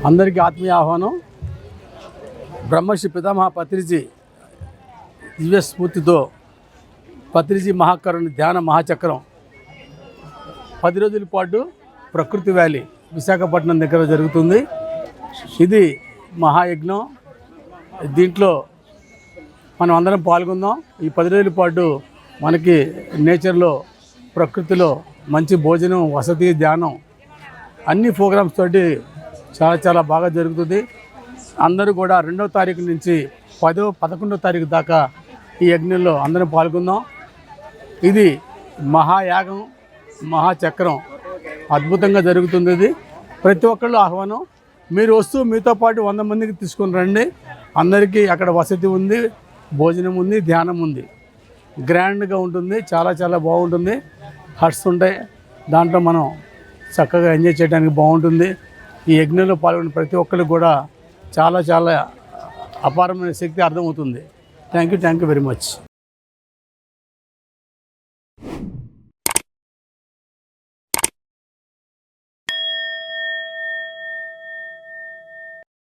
అందరికీ ఆత్మీయ ఆహ్వానం. బ్రహ్మశ్రీ పితామహ పత్రిజీ దివ్య స్ఫూర్తితో పత్రిజీ మహాకరుణ ధ్యాన మహాచక్రం పది రోజుల పాటు ప్రకృతి వ్యాలీ విశాఖపట్నం దగ్గర జరుగుతుంది. ఇది మహాయజ్ఞం. దీంట్లో మనం అందరం పాల్గొందాం. ఈ పది రోజుల పాటు మనకి నేచర్లో ప్రకృతిలో మంచి భోజనం వసతి ధ్యానం అన్ని ప్రోగ్రామ్స్ తోటి చాలా చాలా బాగా జరుగుతుంది. అందరూ కూడా రెండవ తారీఖు నుంచి పదో పదకొండవ తారీఖు దాకా ఈ యజ్ఞంలో అందరం పాల్గొందాం. ఇది మహాయాగం మహాచక్రం. అద్భుతంగా జరుగుతుంది ఇది. ప్రతి ఒక్కళ్ళు ఆహ్వానం. మీరు వస్తూ మీతో పాటు వంద మందికి తీసుకుని రండి. అందరికీ అక్కడ వసతి ఉంది భోజనం ఉంది ధ్యానం ఉంది. గ్రాండ్గా ఉంటుంది చాలా చాలా బాగుంటుంది. హట్స్ ఉంటాయి. దాంట్లో మనం చక్కగా ఎంజాయ్ చేయడానికి బాగుంటుంది. ఈ యజ్ఞంలో పాల్గొన్న ప్రతి ఒక్కరికి కూడా చాలా చాలా అపారమైన శక్తి అర్థమవుతుంది. Thank you thank you very much